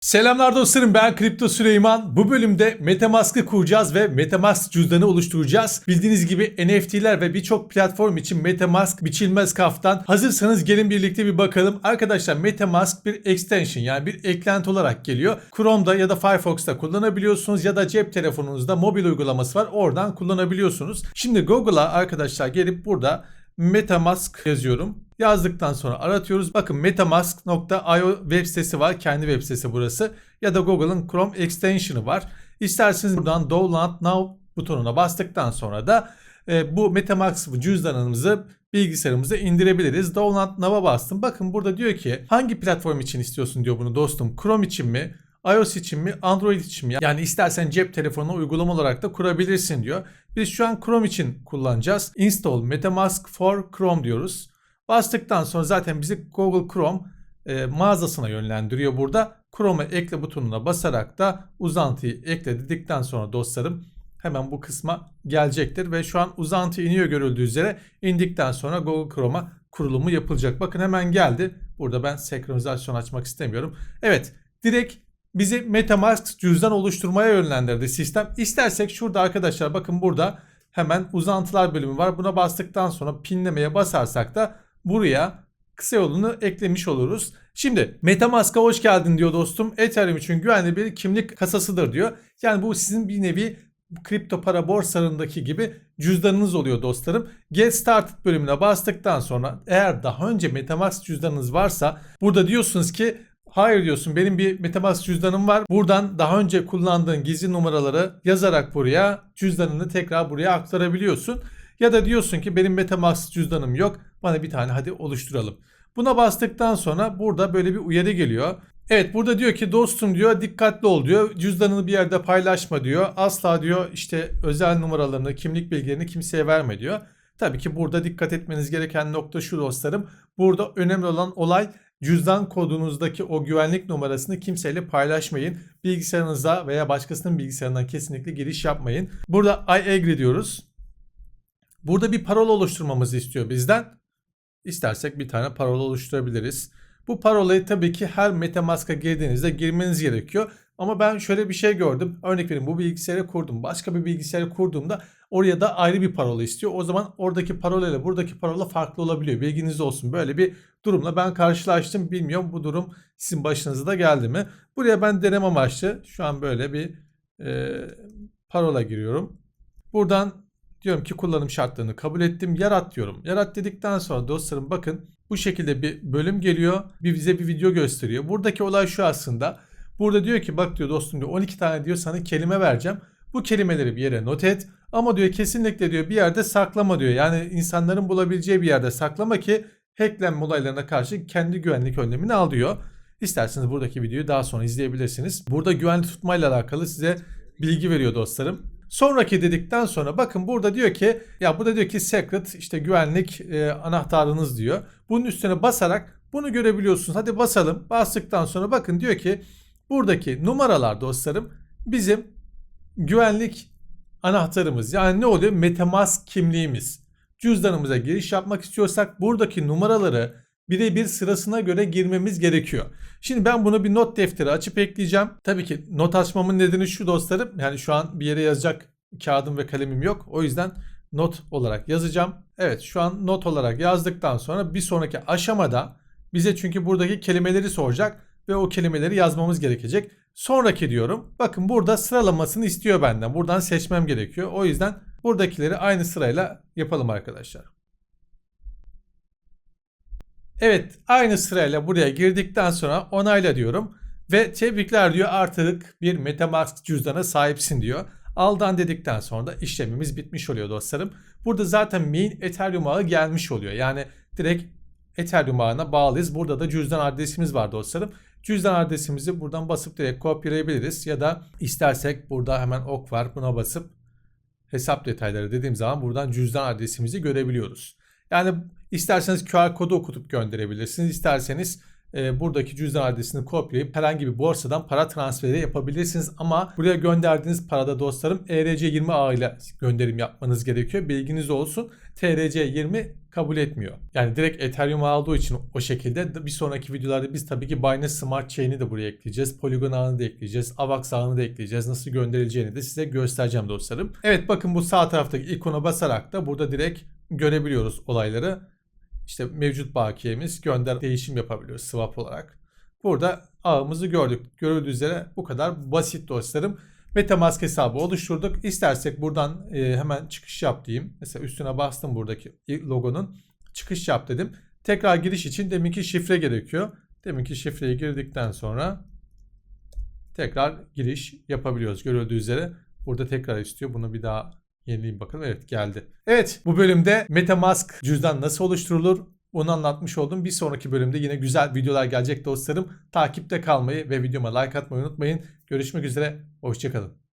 Selamlar dostlarım ben Kripto Süleyman. Bu bölümde Metamask'ı kuracağız ve Metamask cüzdanı oluşturacağız. Bildiğiniz gibi NFT'ler ve birçok platform için Metamask biçilmez kaftan. Hazırsanız gelin birlikte bir bakalım. Arkadaşlar Metamask bir extension yani bir eklenti olarak geliyor. Chrome'da ya da Firefox'ta kullanabiliyorsunuz ya da cep telefonunuzda mobil uygulaması var. Oradan kullanabiliyorsunuz. Şimdi Google'a arkadaşlar gelip burada Metamask yazıyorum. Yazdıktan sonra aratıyoruz. Bakın metamask.io web sitesi var. Kendi web sitesi burası. Ya da Google'ın Chrome extension'ı var. İsterseniz buradan Download Now butonuna bastıktan sonra da e, bu Metamask cüzdanımızı bilgisayarımıza indirebiliriz. Download Now'a bastım. Bakın burada diyor ki hangi platform için istiyorsun diyor bunu dostum. Chrome için mi? iOS için mi, Android için mi? Yani istersen cep telefonuna uygulama olarak da kurabilirsin diyor. Biz şu an Chrome için kullanacağız. Install Metamask for Chrome diyoruz. Bastıktan sonra zaten bizi Google Chrome e, mağazasına yönlendiriyor burada. Chrome'a ekle butonuna basarak da uzantıyı ekle dedikten sonra dostlarım hemen bu kısma gelecektir. Ve şu an uzantı iniyor görüldüğü üzere. indikten sonra Google Chrome'a kurulumu yapılacak. Bakın hemen geldi. Burada ben senkronizasyon açmak istemiyorum. Evet direkt bizi Metamask cüzdan oluşturmaya yönlendirdi sistem. İstersek şurada arkadaşlar bakın burada hemen uzantılar bölümü var. Buna bastıktan sonra pinlemeye basarsak da buraya kısa yolunu eklemiş oluruz. Şimdi Metamask'a hoş geldin diyor dostum. Ethereum için güvenli bir kimlik kasasıdır diyor. Yani bu sizin bir nevi kripto para borsalarındaki gibi cüzdanınız oluyor dostlarım. Get Started bölümüne bastıktan sonra eğer daha önce Metamask cüzdanınız varsa burada diyorsunuz ki Hayır diyorsun benim bir Metamask cüzdanım var. Buradan daha önce kullandığın gizli numaraları yazarak buraya cüzdanını tekrar buraya aktarabiliyorsun. Ya da diyorsun ki benim Metamask cüzdanım yok. Bana bir tane hadi oluşturalım. Buna bastıktan sonra burada böyle bir uyarı geliyor. Evet burada diyor ki dostum diyor dikkatli ol diyor. Cüzdanını bir yerde paylaşma diyor. Asla diyor işte özel numaralarını, kimlik bilgilerini kimseye verme diyor. Tabii ki burada dikkat etmeniz gereken nokta şu dostlarım. Burada önemli olan olay cüzdan kodunuzdaki o güvenlik numarasını kimseyle paylaşmayın. Bilgisayarınıza veya başkasının bilgisayarından kesinlikle giriş yapmayın. Burada I agree diyoruz. Burada bir parola oluşturmamızı istiyor bizden. İstersek bir tane parola oluşturabiliriz. Bu parolayı tabii ki her Metamask'a girdiğinizde girmeniz gerekiyor. Ama ben şöyle bir şey gördüm. Örnek vereyim bu bilgisayarı kurdum. Başka bir bilgisayarı kurduğumda oraya da ayrı bir parola istiyor. O zaman oradaki parola ile buradaki parola farklı olabiliyor. Bilginiz olsun. Böyle bir durumla ben karşılaştım. Bilmiyorum bu durum sizin başınıza da geldi mi? Buraya ben deneme amaçlı şu an böyle bir e, parola giriyorum. Buradan diyorum ki kullanım şartlarını kabul ettim. Yarat diyorum. Yarat dedikten sonra dostlarım bakın bu şekilde bir bölüm geliyor. Bir bize bir video gösteriyor. Buradaki olay şu aslında. Burada diyor ki bak diyor dostum diyor 12 tane diyor sana kelime vereceğim. Bu kelimeleri bir yere not et. Ama diyor kesinlikle diyor bir yerde saklama diyor. Yani insanların bulabileceği bir yerde saklama ki hacklenme olaylarına karşı kendi güvenlik önlemini al diyor. İsterseniz buradaki videoyu daha sonra izleyebilirsiniz. Burada güvenli tutmayla alakalı size bilgi veriyor dostlarım. Sonraki dedikten sonra bakın burada diyor ki ya burada diyor ki secret işte güvenlik e, anahtarınız diyor. Bunun üstüne basarak bunu görebiliyorsunuz. Hadi basalım. Bastıktan sonra bakın diyor ki buradaki numaralar dostlarım bizim güvenlik anahtarımız. Yani ne oluyor? Metamask kimliğimiz. Cüzdanımıza giriş yapmak istiyorsak buradaki numaraları birebir sırasına göre girmemiz gerekiyor. Şimdi ben bunu bir not defteri açıp ekleyeceğim. Tabii ki not açmamın nedeni şu dostlarım. Yani şu an bir yere yazacak kağıdım ve kalemim yok. O yüzden not olarak yazacağım. Evet şu an not olarak yazdıktan sonra bir sonraki aşamada bize çünkü buradaki kelimeleri soracak ve o kelimeleri yazmamız gerekecek. Sonraki diyorum. Bakın burada sıralamasını istiyor benden. Buradan seçmem gerekiyor. O yüzden buradakileri aynı sırayla yapalım arkadaşlar. Evet aynı sırayla buraya girdikten sonra onayla diyorum. Ve tebrikler diyor artık bir Metamask cüzdana sahipsin diyor. Aldan dedikten sonra da işlemimiz bitmiş oluyor dostlarım. Burada zaten main Ethereum ağı gelmiş oluyor. Yani direkt Ethereum ağına bağlıyız. Burada da cüzdan adresimiz var dostlarım. Cüzdan adresimizi buradan basıp direkt kopyalayabiliriz. Ya da istersek burada hemen ok var buna basıp hesap detayları dediğim zaman buradan cüzdan adresimizi görebiliyoruz. Yani isterseniz QR kodu okutup gönderebilirsiniz. İsterseniz e, buradaki cüzdan adresini kopyalayıp herhangi bir borsadan para transferi yapabilirsiniz. Ama buraya gönderdiğiniz parada dostlarım ERC20 ağ ile gönderim yapmanız gerekiyor. Bilginiz olsun. TRC20 kabul etmiyor. Yani direkt Ethereum olduğu için o şekilde bir sonraki videolarda biz tabii ki Binance Smart Chain'i de buraya ekleyeceğiz. Polygon ağını da ekleyeceğiz. Avax ağını da ekleyeceğiz. Nasıl gönderileceğini de size göstereceğim dostlarım. Evet bakın bu sağ taraftaki ikona basarak da burada direkt görebiliyoruz olayları. İşte mevcut bakiyemiz gönder değişim yapabiliyoruz swap olarak. Burada ağımızı gördük. Görüldüğü üzere bu kadar basit dostlarım. Metamask hesabı oluşturduk. İstersek buradan e, hemen çıkış yap diyeyim. Mesela üstüne bastım buradaki logonun. Çıkış yap dedim. Tekrar giriş için deminki şifre gerekiyor. Deminki şifreyi girdikten sonra tekrar giriş yapabiliyoruz. Görüldüğü üzere burada tekrar istiyor. Bunu bir daha yenileyim bakalım. Evet geldi. Evet bu bölümde Metamask cüzdan nasıl oluşturulur? Onu anlatmış oldum. Bir sonraki bölümde yine güzel videolar gelecek dostlarım. Takipte kalmayı ve videoma like atmayı unutmayın. Görüşmek üzere. Hoşçakalın.